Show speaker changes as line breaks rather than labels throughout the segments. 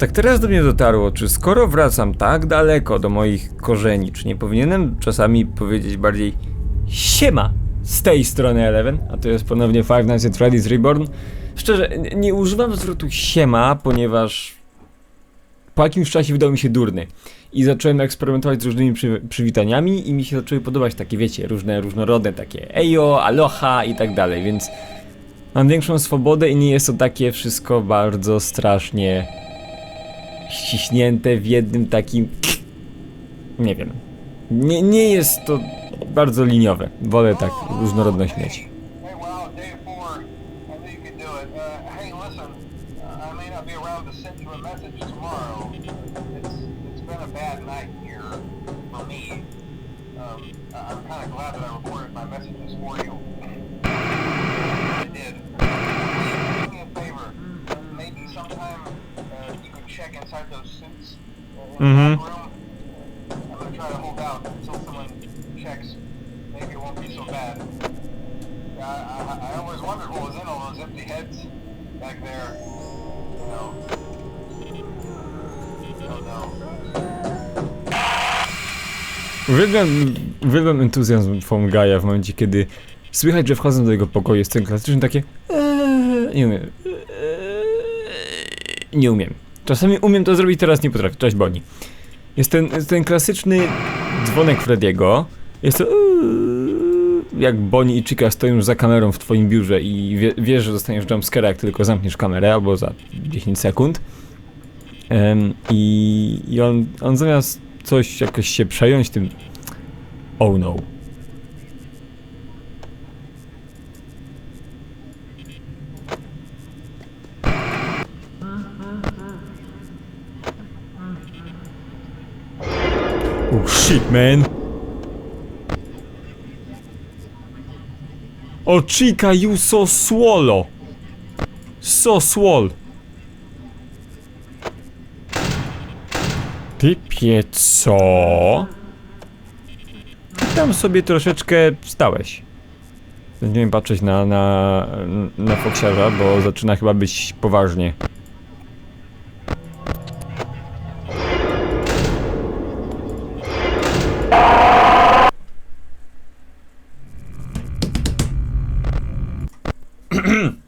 Tak teraz do mnie dotarło, czy skoro wracam tak daleko do moich korzeni, czy nie powinienem czasami powiedzieć bardziej siema z tej strony Eleven, a to jest ponownie Five Nights at Freddy's Reborn. Szczerze, nie używam zwrotu siema, ponieważ po jakimś czasie wydał mi się durny. I zacząłem eksperymentować z różnymi przy, przywitaniami i mi się zaczęły podobać takie, wiecie, różne, różnorodne takie ejo, aloha i tak dalej, więc mam większą swobodę i nie jest to takie wszystko bardzo strasznie ściśnięte w jednym takim. Nie wiem. Nie, nie jest to bardzo liniowe. Wolę tak różnorodność mieć.
Hey, wow, day four. I knew you could do it. Uh, hey, listen, uh, I may not be around to send you a message tomorrow. It's it's been a bad night here for me. Um, I- I'm kind of glad that I recorded my messages for you. I did. Do me a favor. Maybe sometime uh, you could check inside room. I'm gonna try to hold out until someone checks. Maybe it won't be so bad. Yeah, I, I, I always wondered what was in all those empty heads back there. You know.
Uwielbiam, uwielbiam entuzjazm Fongaja w momencie, kiedy słychać, że wchodzą do jego pokoju. Jest ten klasyczny takie. Eee, nie umiem. Eee, nie umiem. Czasami umiem to zrobić, teraz nie potrafię. Cześć Boni. Jest ten, jest ten klasyczny dzwonek Frediego. Jest to. eee, Jak Bonnie i Chica stoją za kamerą w twoim biurze i wie, wiesz, że dostaniesz jumpscare'a, jak tylko zamkniesz kamerę, albo za 10 sekund. Em, I i on, on zamiast coś jakoś się przejąć tym. Oh no. Shit, man. O chica, you so swallow. So swall. Typie co? Tam sobie troszeczkę wstałeś. Będziemy patrzeć na, na, na Foksiarza, bo zaczyna chyba być poważnie.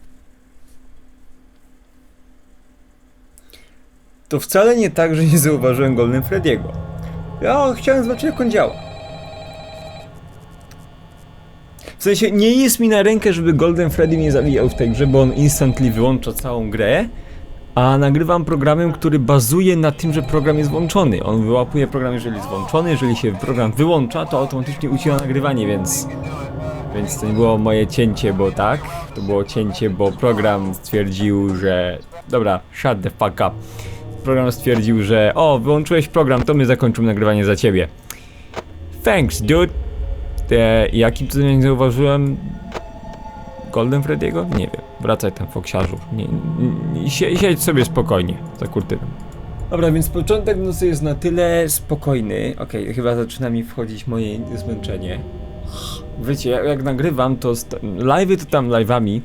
To wcale nie tak, że nie zauważyłem Golden Frediego. Ja chciałem zobaczyć jak on działa. W sensie nie jest mi na rękę, żeby Golden Freddy mnie zawijał w tej grze, bo on instantly wyłącza całą grę, a nagrywam programem, który bazuje na tym, że program jest włączony. On wyłapuje program, jeżeli jest włączony, jeżeli się program wyłącza, to automatycznie ucina nagrywanie, więc... Więc to nie było moje cięcie, bo tak, to było cięcie, bo program stwierdził, że... Dobra, shut the fuck up. Program stwierdził, że o, wyłączyłeś program, to my zakończymy nagrywanie za ciebie. Thanks, dude. E, jakim cudem nie zauważyłem Golden Freddy'ego? Nie wiem. Wracaj tam, Foksiarzu. Nie, nie, nie, sie- siedź sobie spokojnie za kurtyną. Dobra, więc początek nocy jest na tyle spokojny. Okej, chyba zaczyna mi wchodzić moje zmęczenie. Wiecie, jak, jak nagrywam, to live'y to tam live'ami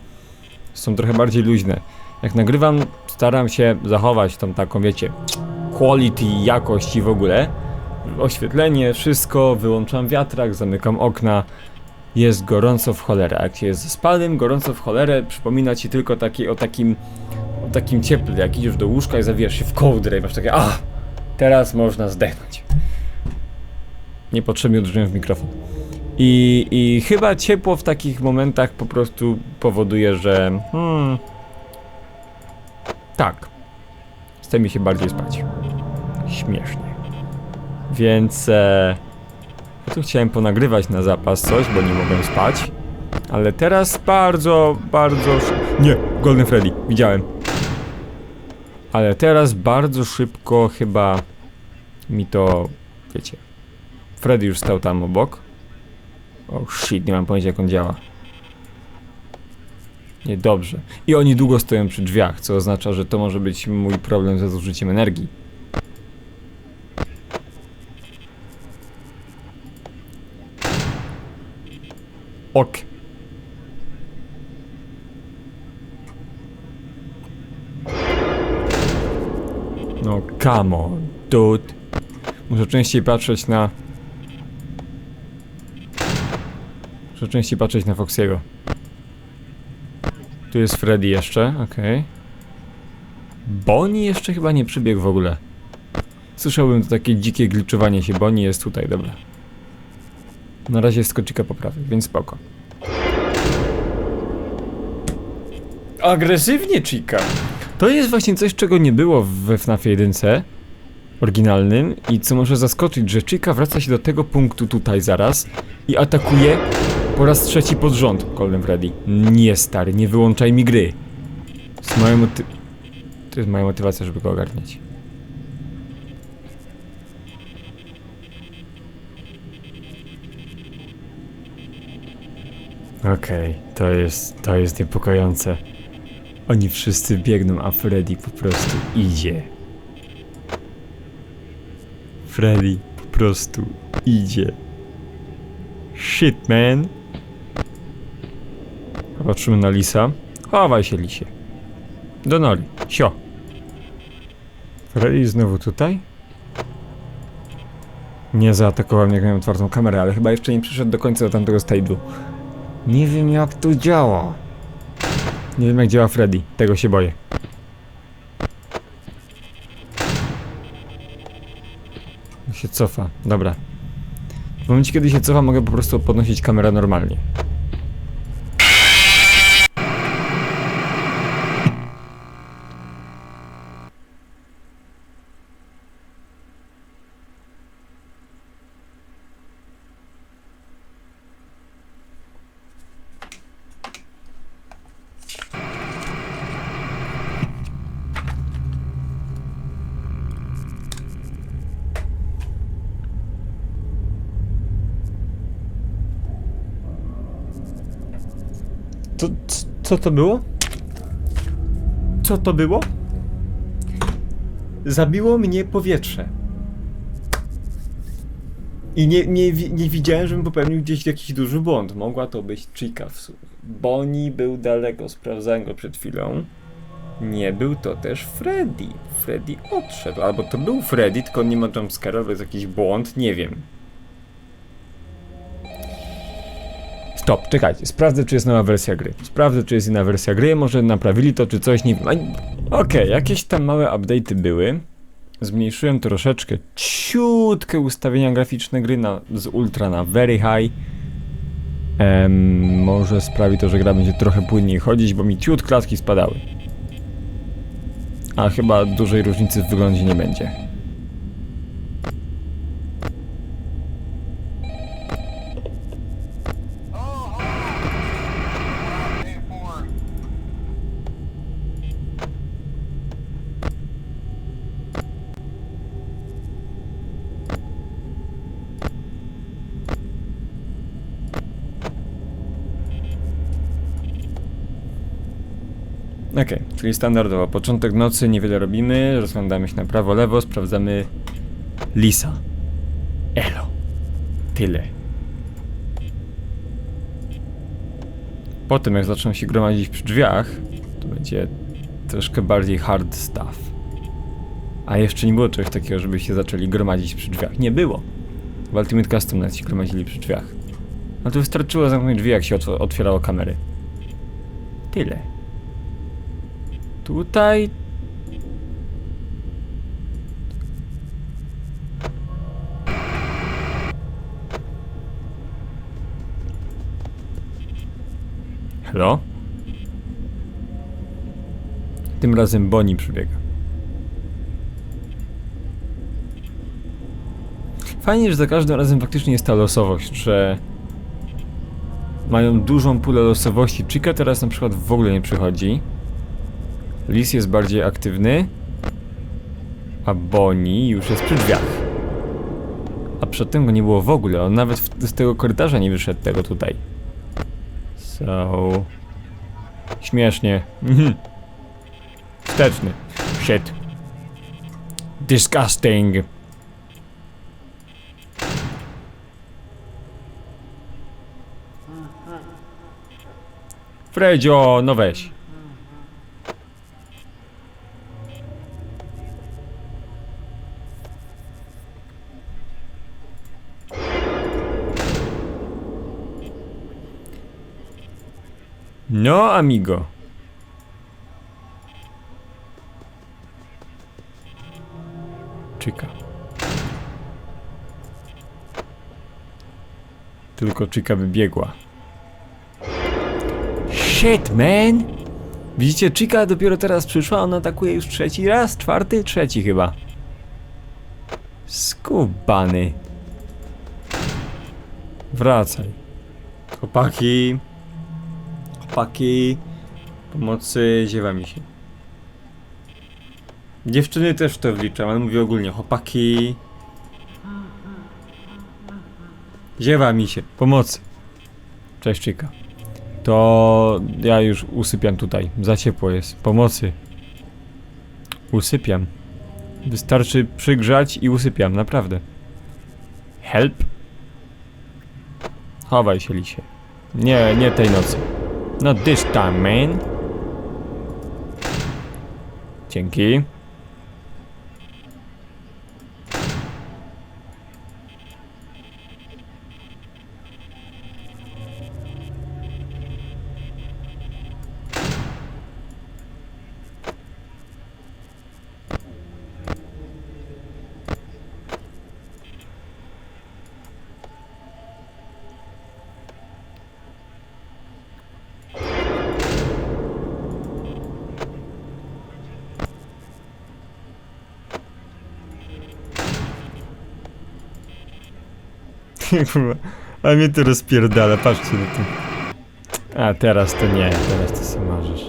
są trochę bardziej luźne. Jak nagrywam, staram się zachować tą taką, wiecie, quality, jakość i w ogóle. Oświetlenie, wszystko, wyłączam wiatrak, zamykam okna. Jest gorąco w cholerę. Jak się jest ze spalnym, gorąco w cholerę, przypomina ci tylko taki, o takim, o takim cieple, jak idziesz do łóżka i zawijasz się w kołdrę i masz takie, a, teraz można zdechnąć. Niepotrzebnie uderzyłem w mikrofon. I, I chyba ciepło w takich momentach po prostu powoduje, że. Hmm, tak. Chce mi się bardziej spać. Śmiesznie. Więc. E, ja tu chciałem ponagrywać na zapas coś, bo nie mogłem spać. Ale teraz bardzo, bardzo. Nie! Golden Freddy, widziałem. Ale teraz bardzo szybko chyba mi to. Wiecie. Freddy już stał tam obok. Oh shit, nie mam pojęcia jak on działa. Niedobrze. I oni długo stoją przy drzwiach, co oznacza, że to może być mój problem ze zużyciem energii. Ok. No, come on, dude. Muszę częściej patrzeć na... Muszę częściej patrzeć na Foxiego. Tu jest Freddy jeszcze, okej. Bonnie jeszcze chyba nie przybiegł w ogóle. Słyszałbym to takie dzikie gliczowanie się. Bonnie jest tutaj, dobra. Na razie jest skoczyka poprawy, więc spoko. Agresywnie, Chica. To jest właśnie coś, czego nie było we FNAF 1 oryginalnym i co może zaskoczyć, że Chica wraca się do tego punktu tutaj zaraz i atakuje po raz trzeci pod rząd Golden Freddy. Nie stary, nie wyłączaj mi gry. To jest moja moty... To jest moja motywacja, żeby go ogarniać. Okej, to jest, to jest niepokojące. Oni wszyscy biegną, a Freddy po prostu idzie. Freddy po prostu idzie. Shit, man. Patrzymy na Lisa. Chowaj się, Lisie. Do noli. Sio. Freddy znowu tutaj? Nie zaatakował mnie, jak miałem otwartą kamerę, ale chyba jeszcze nie przyszedł do końca do tamtego stage'u. Nie wiem jak to działa. Nie wiem jak działa Freddy, tego się boję. się cofa, dobra. W momencie kiedy się cofa mogę po prostu podnosić kamerę normalnie. To, c- co to było? Co to było? Zabiło mnie powietrze. I nie, nie, nie widziałem, żebym popełnił gdzieś jakiś duży błąd. Mogła to być Chica w sumie. Bonnie był daleko, sprawdzałem go przed chwilą. Nie był to też Freddy. Freddy odszedł. Albo to był Freddy, tylko nie ma jumpscare'a, jest jakiś błąd, nie wiem. Stop, czekajcie, sprawdzę czy jest nowa wersja gry. Sprawdzę czy jest inna wersja gry, może naprawili to czy coś, nie wiem. Okej, jakieś tam małe update'y były. Zmniejszyłem troszeczkę, ciutkę ustawienia graficzne gry na, z ultra na very high. Em, może sprawi to, że gra będzie trochę płynniej chodzić, bo mi ciut klatki spadały. A chyba dużej różnicy w wyglądzie nie będzie. Czyli standardowo. Początek nocy, niewiele robimy, rozglądamy się na prawo, lewo, sprawdzamy Lisa. Elo. Tyle. Potem jak zaczną się gromadzić przy drzwiach, to będzie troszkę bardziej hard stuff. A jeszcze nie było czegoś takiego, żeby się zaczęli gromadzić przy drzwiach. Nie było. W Ultimate Custom nawet się gromadzili przy drzwiach. No to wystarczyło zamknąć drzwi, jak się otw- otwierało kamery. Tyle. Tutaj. Hello? Tym razem Bonnie przybiega. Fajnie, że za każdym razem faktycznie jest ta losowość, że mają dużą pulę losowości. Chica teraz na przykład w ogóle nie przychodzi. Lis jest bardziej aktywny, a Bonnie już jest przy drzwiach. A przedtem go nie było w ogóle, on nawet w, z tego korytarza nie wyszedł tego tutaj. So... Śmiesznie. Mhm. Wsteczny. Shit. Disgusting. Fredzio, no weź. No, amigo. Chica. Tylko Chica wybiegła. Shit, man! Widzicie, Chica dopiero teraz przyszła, on atakuje już trzeci raz, czwarty, trzeci chyba. Skubany. Wracaj. Chłopaki. Chłopaki. Pomocy, ziewa mi się. Dziewczyny też to wliczam, ale mówię ogólnie. Chłopaki. Ziewa mi się. Pomocy. Cześć, Chica. To ja już usypiam tutaj. Za ciepło jest. Pomocy. Usypiam. Wystarczy przygrzać i usypiam, naprawdę. Help. Chowaj się, lisie. Nie, nie tej nocy. Not this time, man. Dzięki. Kurwa, A mnie to rozpierdala, patrzcie na to. A teraz to nie, teraz to sobie marzysz.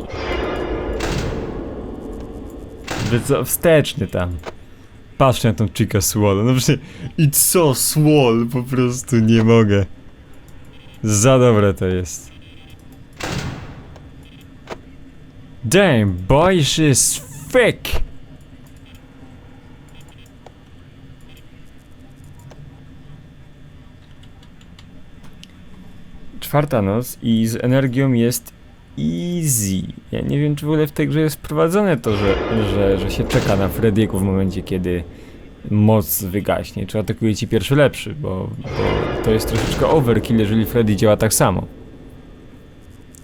Że co, wsteczny tam. Patrz na tą Chica Swallow, no przecież i co Swall, po prostu nie mogę. Za dobre to jest. Damn, boy, she's fake. Czwarta noc i z energią jest easy. Ja nie wiem, czy w ogóle w tej grze jest wprowadzone to, że, że, że się czeka na Frediego w momencie, kiedy moc wygaśnie. Czy atakuje ci pierwszy lepszy, bo, bo to jest troszeczkę overkill, jeżeli Freddy działa tak samo.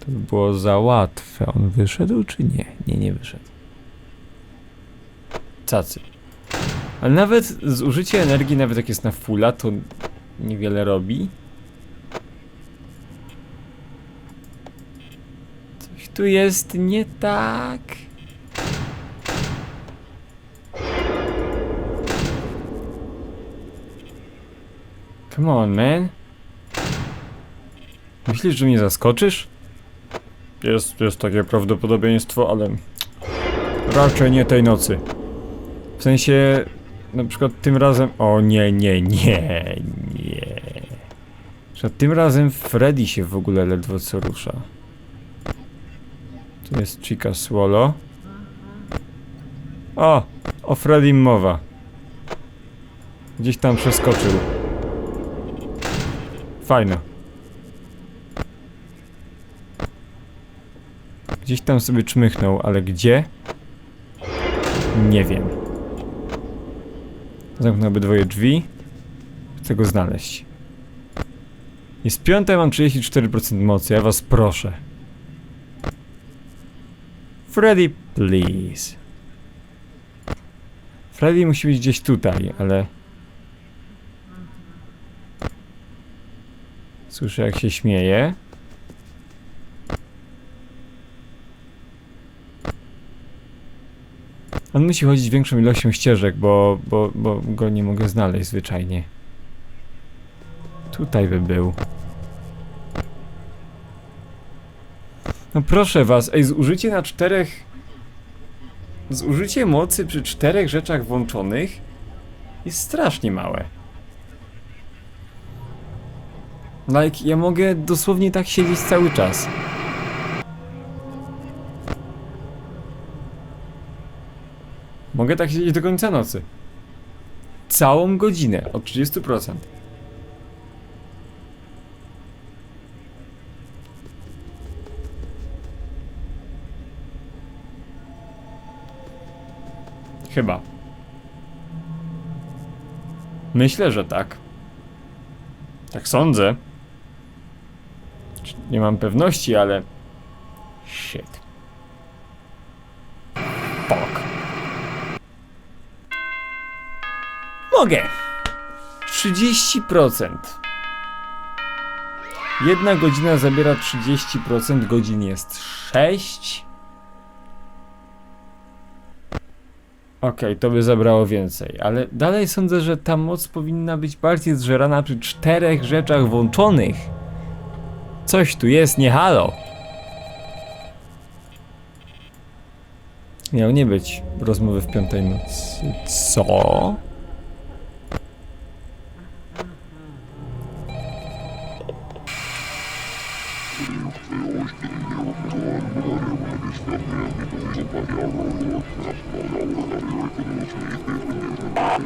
To by było za łatwe. On wyszedł, czy nie? Nie, nie wyszedł. Cacy. Ale nawet zużycie energii, nawet jak jest na fulla, to niewiele robi. Tu jest nie tak. Come on, man. Myślisz, że mnie zaskoczysz? Jest, jest takie prawdopodobieństwo, ale raczej nie tej nocy. W sensie, na przykład tym razem. O nie, nie, nie, nie. Że tym razem Freddy się w ogóle ledwo co rusza. Tu jest Chica Swallow. O! O Freddym mowa. Gdzieś tam przeskoczył. Fajno. Gdzieś tam sobie czmychnął, ale gdzie? Nie wiem. Zamknę obydwoje drzwi. Chcę go znaleźć. Jest piąte, mam 34% mocy, ja was proszę. Freddy, please. Freddy musi być gdzieś tutaj, ale... Słyszę jak się śmieje. On musi chodzić większą ilością ścieżek, bo, bo, bo go nie mogę znaleźć zwyczajnie. Tutaj by był. No proszę was, ej, zużycie na czterech... Zużycie mocy przy czterech rzeczach włączonych jest strasznie małe. Like, ja mogę dosłownie tak siedzieć cały czas. Mogę tak siedzieć do końca nocy. Całą godzinę, od 30%. Chyba. Myślę, że tak. Tak sądzę. Nie mam pewności, ale Shit. Fuck. Mogę. 30%. Jedna godzina zabiera 30%, godzin jest 6. Okej, to by zabrało więcej, ale dalej sądzę, że ta moc powinna być bardziej zżerana przy czterech rzeczach włączonych. Coś tu jest, nie halo. Miał nie być rozmowy w piątej nocy. Co? Oh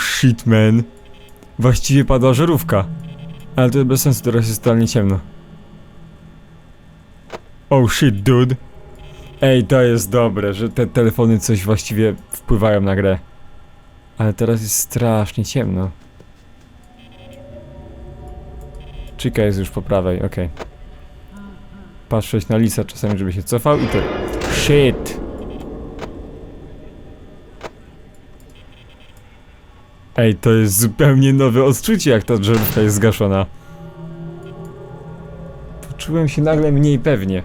shit man. Właściwie padła żarówka. Ale to bez sensu, teraz jest totalnie ciemno. Oh shit dude. Ej, to jest dobre, że te telefony coś właściwie wpływają na grę. Ale teraz jest strasznie ciemno. Chica jest już po prawej, okej. Patrzeć na lisa czasami, żeby się cofał i to... Shit! Ej, to jest zupełnie nowe odczucie, jak ta drzewka jest zgaszona. Poczułem się nagle mniej pewnie.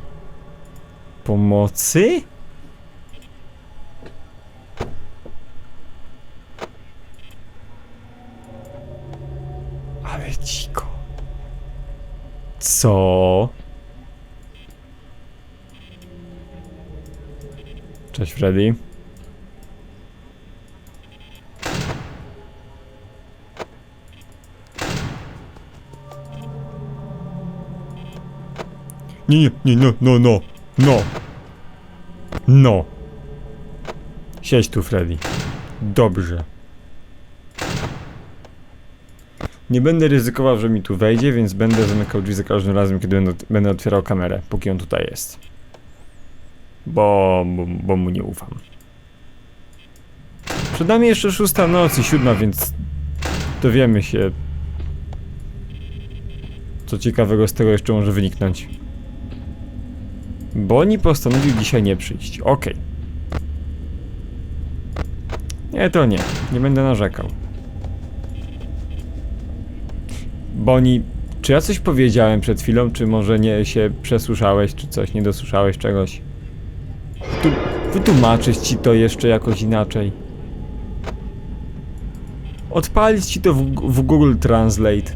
Pomocy? Ale dziko. Co? Cześć Freddy. Nie, nie, nie, no, no, no, no. No. Siedź tu, Freddy. Dobrze. Nie będę ryzykował, że mi tu wejdzie, więc będę zamykał drzwi za każdym razem, kiedy będę, otwierał kamerę, póki on tutaj jest. Bo, bo, bo mu nie ufam. Przed nami jeszcze szósta noc i siódma, więc dowiemy się, co ciekawego z tego jeszcze może wyniknąć. Boni postanowił dzisiaj nie przyjść. Okej. Nie, to nie. Nie będę narzekał. Boni, czy ja coś powiedziałem przed chwilą, czy może nie się przesłyszałeś, czy coś, nie dosłyszałeś czegoś? Tu, wytłumaczyć ci to jeszcze jakoś inaczej. Odpalić ci to w, w Google Translate.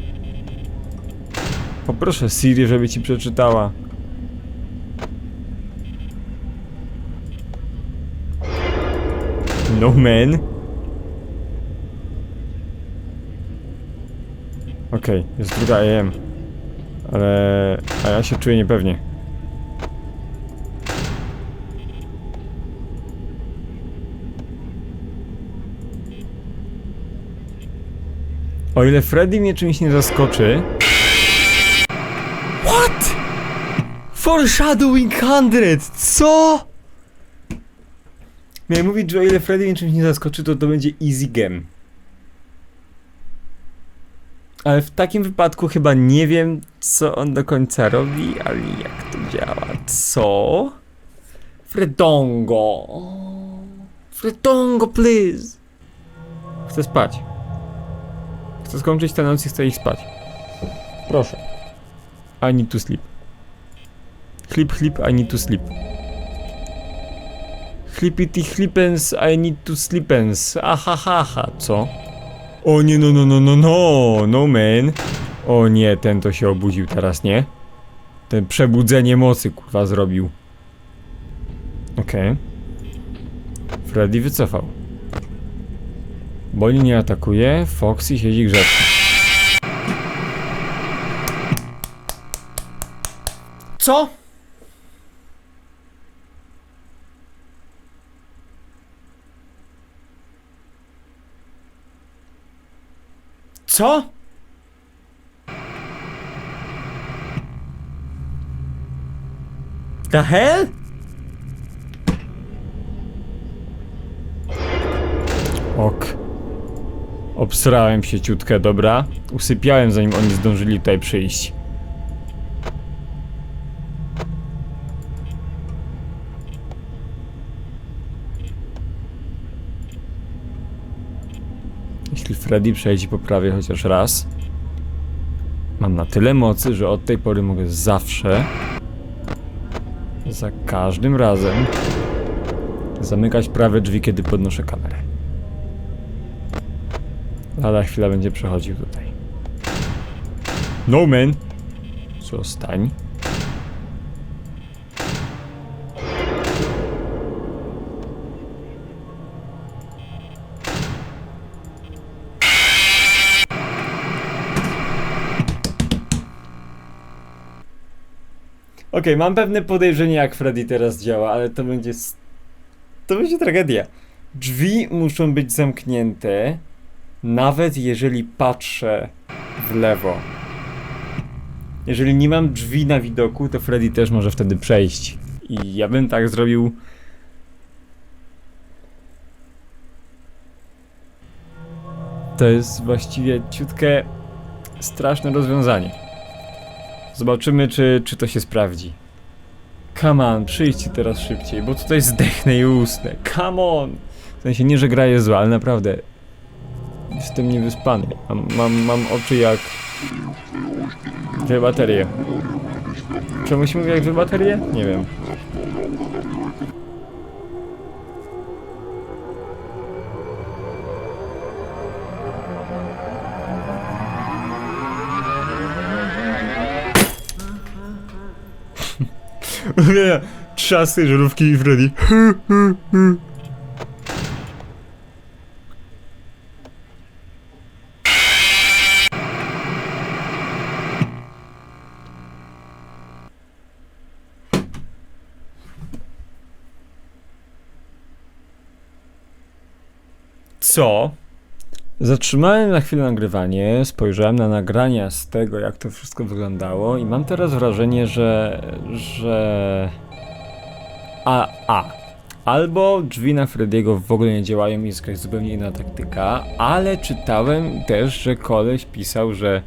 Poproszę Siri, żeby ci przeczytała. No man. Okej, jest druga AM. Ale... A ja się czuję niepewnie. O ile Freddy mnie czymś nie zaskoczy... What? Foreshadowing 100! Co? Miałem mówić, że o ile Freddy mnie czymś nie zaskoczy, to to będzie easy game. Ale w takim wypadku chyba nie wiem, co on do końca robi, ale jak to działa. Co? Fredongo. Fredongo, please. Chcę spać. Chcę skończyć tę noc i chcę iść spać. Proszę. I need to sleep. Sleep, sleep, I need to sleep. Flippity flippens, I need to sleepens. Ahahaha, co? O nie, no, no, no, no, no, no man. O nie, ten to się obudził teraz, nie? Ten przebudzenie mocy, kurwa, zrobił. Okej. Freddy wycofał. Bonnie nie atakuje, Foxy siedzi grzecznie. Co? Co? The hell? Ok. Obsrałem się ciutkę, dobra. Usypiałem zanim oni zdążyli tutaj przyjść. Freddy przejdzie po prawie chociaż raz, mam na tyle mocy, że od tej pory mogę zawsze, za każdym razem, zamykać prawe drzwi, kiedy podnoszę kamerę. Lada chwila będzie przechodził tutaj. No man! Zostań. Mam pewne podejrzenie, jak Freddy teraz działa, ale to będzie. To będzie tragedia. Drzwi muszą być zamknięte, nawet jeżeli patrzę w lewo. Jeżeli nie mam drzwi na widoku, to Freddy też może wtedy przejść. I ja bym tak zrobił. To jest właściwie ciutkę straszne rozwiązanie. Zobaczymy, czy, czy to się sprawdzi. Come on, przyjdźcie teraz szybciej, bo tutaj zdechnę i usnę. Come on! W sensie nie, że gra jest zła, ale naprawdę jestem niewyspany. Mam, mam, mam oczy jak dwie baterie. Czemu się mówi jak dwie baterie? Nie wiem. Uwielbiam trzasy żarówki i Freddy. Co? Zatrzymałem na chwilę nagrywanie, spojrzałem na nagrania z tego, jak to wszystko wyglądało i mam teraz wrażenie, że... że... A, a. Albo drzwi na Frediego w ogóle nie działają i jest jakaś zupełnie inna taktyka, ale czytałem też, że koleś pisał, że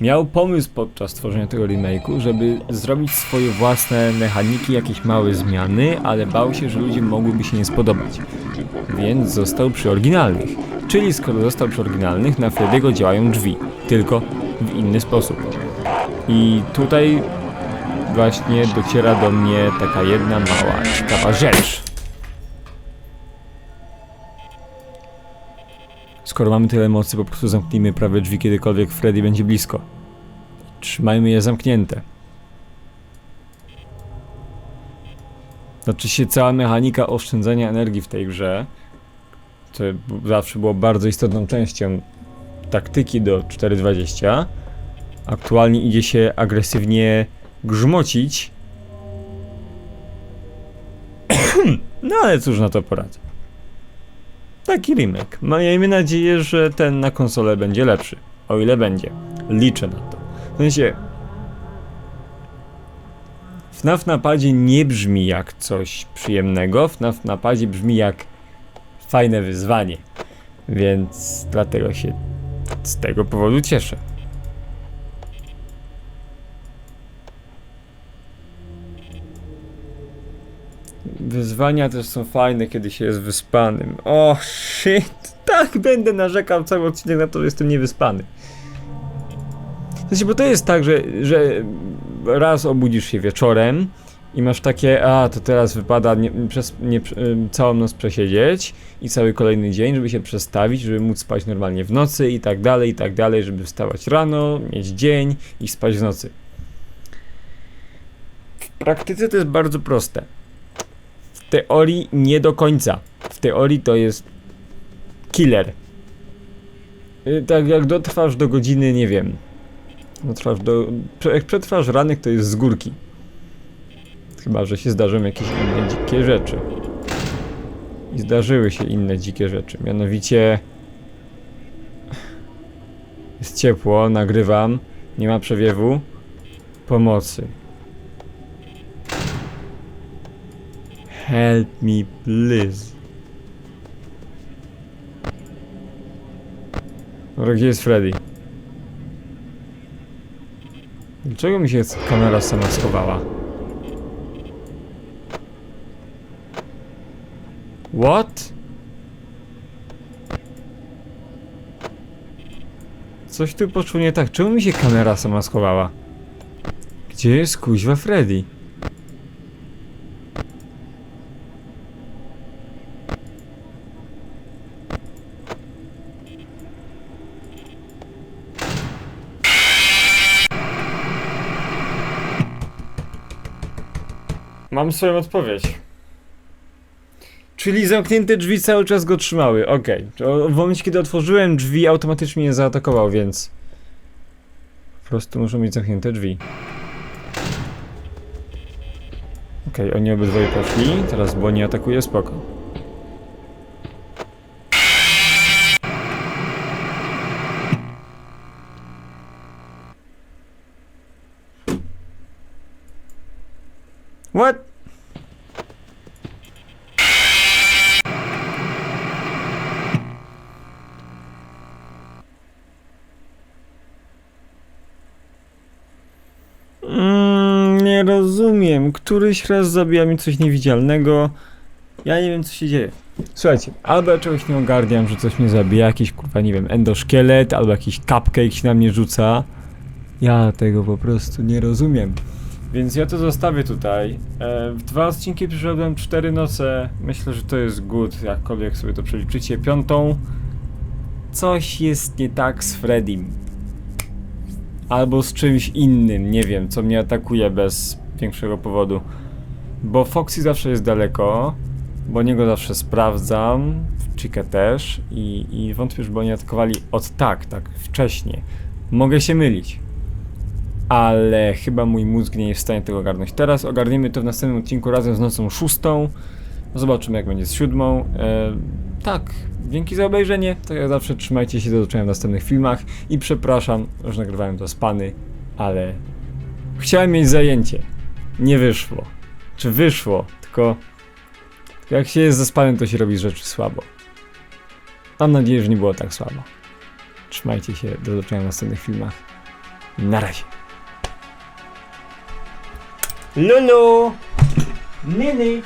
miał pomysł podczas tworzenia tego remake'u, żeby zrobić swoje własne mechaniki, jakieś małe zmiany, ale bał się, że ludziom mogłyby się nie spodobać. Więc został przy oryginalnych. Czyli skoro został przy oryginalnych, na Frediego działają drzwi, tylko w inny sposób. I tutaj właśnie dociera do mnie taka jedna mała, ciekawa rzecz. Skoro mamy tyle mocy, po prostu zamknijmy prawe drzwi, kiedykolwiek Freddy będzie blisko. Trzymajmy je zamknięte. Znaczy się cała mechanika oszczędzania energii w tej grze, co zawsze było bardzo istotną częścią taktyki do 4.20, aktualnie idzie się agresywnie grzmocić. no ale cóż na to poradzę. Taki remake. Miejmy nadzieję, że ten na konsolę będzie lepszy. O ile będzie. Liczę na to. W sensie... FNAF na padzie nie brzmi jak coś przyjemnego. FNAF na padzie brzmi jak fajne wyzwanie. Więc dlatego się z tego powodu cieszę. Wyzwania też są fajne, kiedy się jest wyspanym. O, shit! Tak, będę narzekał cały odcinek na to, że jestem niewyspany. Sensie, bo to jest tak, że, że raz obudzisz się wieczorem i masz takie, a to teraz wypada nie, przez, nie, ym, całą noc przesiedzieć i cały kolejny dzień, żeby się przestawić, żeby móc spać normalnie w nocy i tak dalej, i tak dalej, żeby wstawać rano, mieć dzień i spać w nocy. W praktyce to jest bardzo proste. Teorii nie do końca. W teorii to jest killer. Y, Tak jak dotrwasz do godziny, nie wiem. Dotrwasz do. Jak przetrwasz ranek, to jest z górki. Chyba, że się zdarzą jakieś inne dzikie rzeczy. I zdarzyły się inne dzikie rzeczy. Mianowicie. Jest ciepło, nagrywam. Nie ma przewiewu. Pomocy. Help me, please. Dobra, gdzie jest Freddy? Dlaczego mi się kamera sama schowała? What? Coś tu poszło nie tak. Czemu mi się kamera sama schowała? Gdzie jest kuźwa Freddy? Mam swoją odpowiedź. Czyli zamknięte drzwi cały czas go trzymały. Okej. To W momencie, kiedy otworzyłem drzwi, automatycznie mnie zaatakował, więc. Po prostu muszą mieć zamknięte drzwi. Okej, oni obydwoje poszli. Teraz Bonnie atakuje spoko. What? Mm, nie rozumiem. Któryś raz zabija mi coś niewidzialnego. Ja nie wiem, co się dzieje. Słuchajcie, albo ja czegoś nie ogarniam, że coś mnie zabija, jakiś kurwa, nie wiem, endoszkielet, albo jakiś cupcake się na mnie rzuca. Ja tego po prostu nie rozumiem. Więc ja to zostawię tutaj. E, w dwa odcinki przyszedłem cztery noce. Myślę, że to jest good, jakkolwiek sobie to przeliczycie. Piątą. Coś jest nie tak z Freddym. Albo z czymś innym, nie wiem, co mnie atakuje bez większego powodu. Bo Foxy zawsze jest daleko, bo niego zawsze sprawdzam, Chica też i, i wątpię, żeby oni atakowali od tak, tak wcześnie. Mogę się mylić, ale chyba mój mózg nie jest w stanie tego ogarnąć. Teraz ogarniemy to w następnym odcinku razem z nocą szóstą. Zobaczymy jak będzie z siódmą. Tak, dzięki za obejrzenie. Tak jak zawsze trzymajcie się, do zobaczenia w następnych filmach i przepraszam, że nagrywałem to z pany, ale chciałem mieć zajęcie. Nie wyszło. Czy wyszło, tylko tylko jak się jest zaspanym, to się robi rzeczy słabo. Mam nadzieję, że nie było tak słabo. Trzymajcie się, do zobaczenia w następnych filmach. Na razie. Lulu! Nini!